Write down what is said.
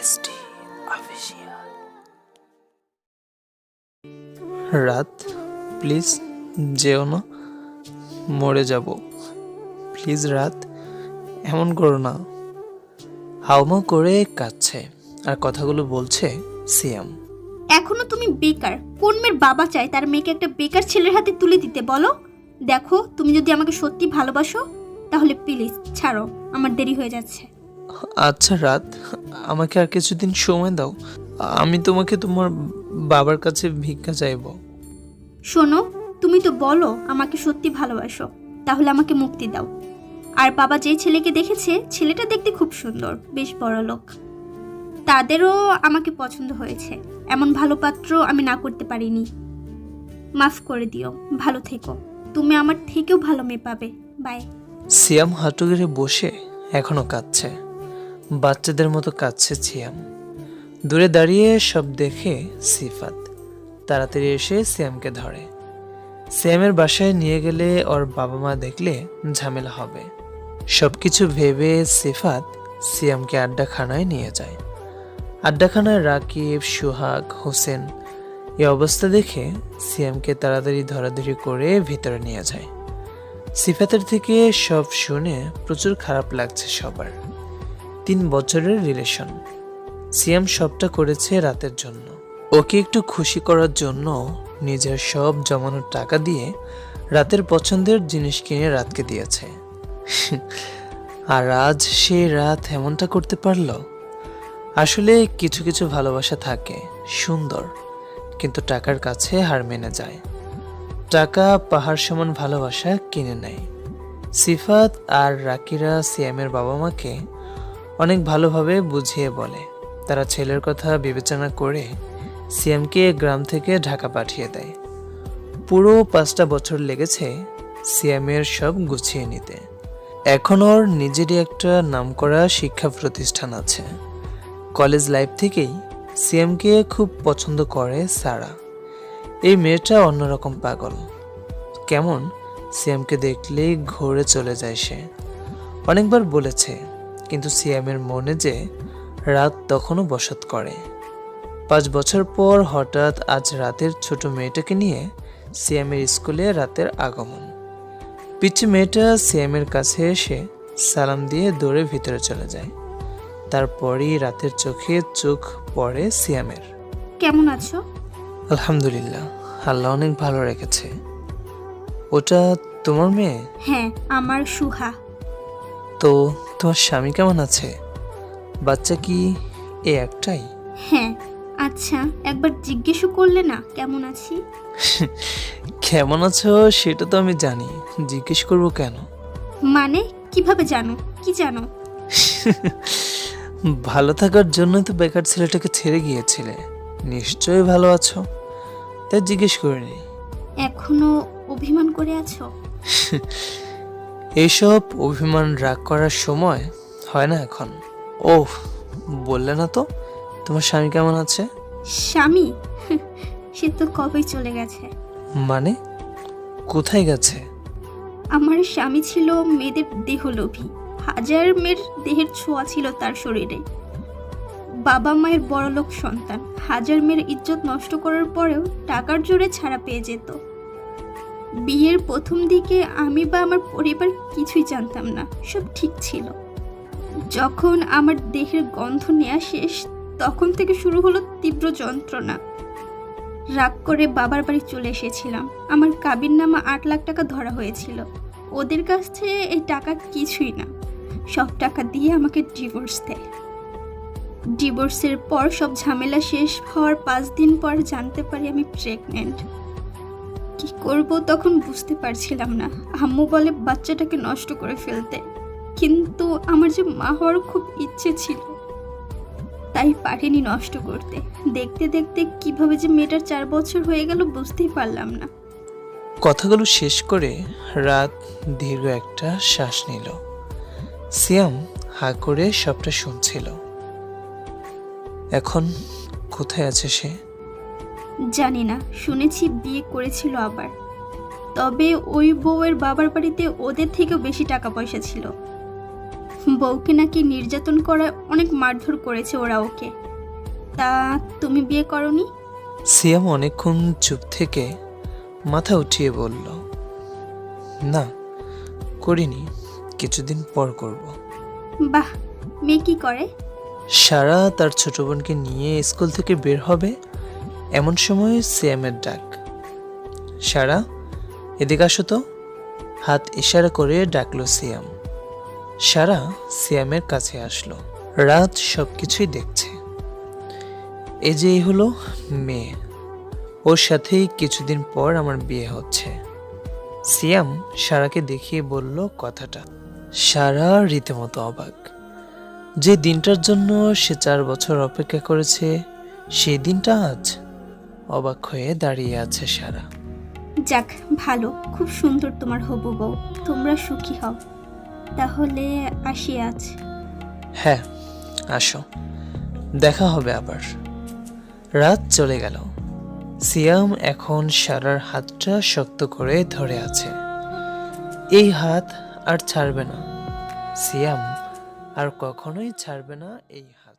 ST official রাত please যেও না মরে যাব। প্লিজ রাত এমন করো না। হাউমা করে কাঁদছে আর কথাগুলো বলছে সিয়াম। এখনও তুমি বেকার কোন মেয়ের বাবা চায় তার মেয়েকে একটা বেকার ছেলের হাতে তুলে দিতে বলো? দেখো তুমি যদি আমাকে সত্যি ভালোবাসো তাহলে প্লিজ ছাড়ো আমার দেরি হয়ে যাচ্ছে। আচ্ছা রাত আমাকে আর কিছুদিন সময় দাও। আমি তোমাকে তোমার বাবার কাছে ভিক্ষা চাইব। শোনো তুমি তো বলো আমাকে সত্যি ভালোবাসো। তাহলে আমাকে মুক্তি দাও। আর বাবা যে ছেলেকে দেখেছে ছেলেটা দেখতে খুব সুন্দর বেশ বড় লোক। তাদেরও আমাকে পছন্দ হয়েছে। এমন ভালো পাত্র আমি না করতে পারিনি। মাফ করে দিও ভালো থেকো। তুমি আমার থেকেও ভালো মেয়ে পাবে। বাই। সিয়াম হাঁটু গেড়ে বসে এখনও কাঁদছে। বাচ্চাদের মতো কাঁদছে সিয়াম দূরে দাঁড়িয়ে সব দেখে সিফাত। তাড়াতাড়ি এসে সিয়ামকে ধরে। সিয়ামের বাসায় নিয়ে গেলে ওর বাবা মা দেখলে ঝামেলা হবে। সব কিছু ভেবে সিফাত সিয়ামকে আড্ডাখানায় নিয়ে যায়। আড্ডাখানায় রাকিব, সুহাগ, হোসেন এই অবস্থা দেখে সিয়ামকে তাড়াতাড়ি ধরাধরি করে ভিতরে নিয়ে যায়। সিফাতের থেকে সব শুনে প্রচুর খারাপ লাগছে সবার। তিন বছরের রিলেশন সিয়াম সবটা করেছে রাতের জন্য। ওকে একটু খুশি করার জন্য নিজের সব জমানোর টাকা দিয়ে রাতের পছন্দের জিনিস কিনে রাতকে দিয়েছে। আর আজ সে রাত এমনটা করতে পারল? আসলে কিছু কিছু ভালোবাসা থাকে, সুন্দর, কিন্তু টাকার কাছে হার মেনে যায়। টাকা পাহাড় সমান ভালোবাসা কিনে নেয়। সিফাত আর রাকিরা সিয়ামের বাবা মাকে অনেক ভালোভাবে বুঝিয়ে বলে। তারা ছেলের কথা বিবেচনা করে সিয়ামকে গ্রাম থেকে ঢাকা পাঠিয়ে দেয়। পুরো পাঁচটা বছর লেগেছে সিয়ামের সব গুছিয়ে নিতে। এখন ওর নিজেরই একটা নামকরা শিক্ষা প্রতিষ্ঠান আছে। কলেজ লাইফ থেকেই সিএমকে খুব পছন্দ করে সারা। এই মেয়েটা অন্যরকম পাগল। কেমন? সিএমকে দেখলেই ঘুরে চলে যায় সে। অনেকবার বলেছে কিন্তু সিএমের মনে যে রাত তখনও বসত করে। পাঁচ বছর পর হঠাৎ আজ রাতের ছোট মেয়েটাকে নিয়ে সিএমের স্কুলে রাতের আগমন। পিচ্ছি মেয়েটা সিএমের কাছে এসে সালাম দিয়ে দৌড়ে ভিতরে চলে যায়। তারপরই রাতের চোখে চোখ পড়ে সিয়ামের। কেমন আছো? আলহামদুলিল্লাহ আল্লাহ অনেক ভালো রেখেছে। ওটা তোমার মেয়ে? হ্যাঁ আমার সুহা। তো তোমার স্বামী কেমন আছে? বাচ্চা কি এ একটাই? হ্যাঁ আচ্ছা একবার জিজ্ঞেসও করলে না কেমন আছি? কেমন আছো সেটা তো আমি জানি জিজ্ঞেস করব কেন? মানে কীভাবে জানো? কি জানো? ভালো থাকার জন্য তো বেকার ছেলেটাকে ছেড়ে গিয়েছিলে নিশ্চয়ই ভালো আছো তাই জিজ্ঞেস করিনি। এখনও অভিমান করে আছো? এইসব অভিমান রাগ করার সময় হয় না এখন? ও বললে না তো। তোমার স্বামী কেমন আছে? স্বামী? সে তো কবেই চলে গেছে? মানে? কোথায় গেছে? আমার স্বামী ছিল মেয়েদের দেহলোভী। হাজার মেয়ের দেহের ছোঁয়া ছিল তার শরীরে। বাবা মায়ের বড়লোক সন্তান। হাজার মেয়ের ইজ্জত নষ্ট করার পরেও টাকার জোরে ছাড়া পেয়ে যেত। বিয়ের প্রথম দিকে আমি বা আমার পরিবার কিছুই জানতাম না, সব ঠিক ছিল। যখন আমার দেহের গন্ধ নেওয়া শেষ, তখন থেকে শুরু হলো তীব্র যন্ত্রণা। রাগ করে বাবার বাড়ি চলে এসেছিলাম। আমার কাবির নামা আট লাখ টাকা ধরা হয়েছিল। ওদের কাছ এই টাকা কিছুই না। সব টাকা দিয়ে আমাকে ডিভোর্স দেয়। ডিভোর্সের পর সব ঝামেলা শেষ হওয়ার পাঁচ দিন পর জানতে পারি আমি প্রেগনেন্ট কি করব তখন বুঝতে পারছিলাম না। আম্মু বলে, বাচ্চাটাকে নষ্ট করে ফেলতে। কিন্তু আমার যে মা হওয়ার খুব ইচ্ছে ছিল। তাই পারিনি নষ্ট করতে। দেখতে দেখতে কীভাবে যে মেয়েটার চার বছর হয়ে গেল বুঝতেই পারলাম না। কথাগুলো শেষ করে রাত দীর্ঘ একটা শ্বাস নিল। সিয়াম হা করে সবটা শুনছিল। এখন কোথায় আছে সে? জানি না শুনেছি বিয়ে করেছিল আবার। তবে ওই বউয়ের বাবার বাড়িতে ওদের থেকেও বেশি টাকা পয়সা ছিল। বউকে নাকি নির্যাতন করে অনেক মারধর করেছে ওরা ওকে। তা তুমি বিয়ে করনি? সিয়াম অনেকক্ষণ চুপ থেকে মাথা উঠিয়ে বলল না করিনি কিছুদিন পর করব। বাহ মেয়ে কি করে? সারা তার ছোট বোনকে নিয়ে স্কুল থেকে বের হবে এমন সময় সিয়ামের ডাক। সারা, এদিকে আসো তো। হাত ইশারা করে ডাকলো সিয়াম সারা সিয়ামের কাছে আসলো। রাত সব কিছুই দেখছে। এই যে এই হলো মেয়ে। ওর সাথেই কিছুদিন পর আমার বিয়ে হচ্ছে। সিয়াম সারাকে দেখিয়ে বলল কথাটা। সারা রীতিমতো অবাক। যে দিনটার জন্য সে চার বছর অপেক্ষা করেছে, সেই দিনটা আজ। অবাক হয়ে দাঁড়িয়ে আছে সারা। যাক ভালো। খুব সুন্দর তোমার হবু বউ। তোমরা সুখী হও। তাহলে আসি আজ। হ্যাঁ আসো। দেখা হবে আবার। রাত চলে গেল। সিয়াম এখন সারার হাতটা শক্ত করে ধরে আছে। এই হাত আর ছাড়বে না। সিয়াম আর কখনোই ছাড়বে না এই হাত।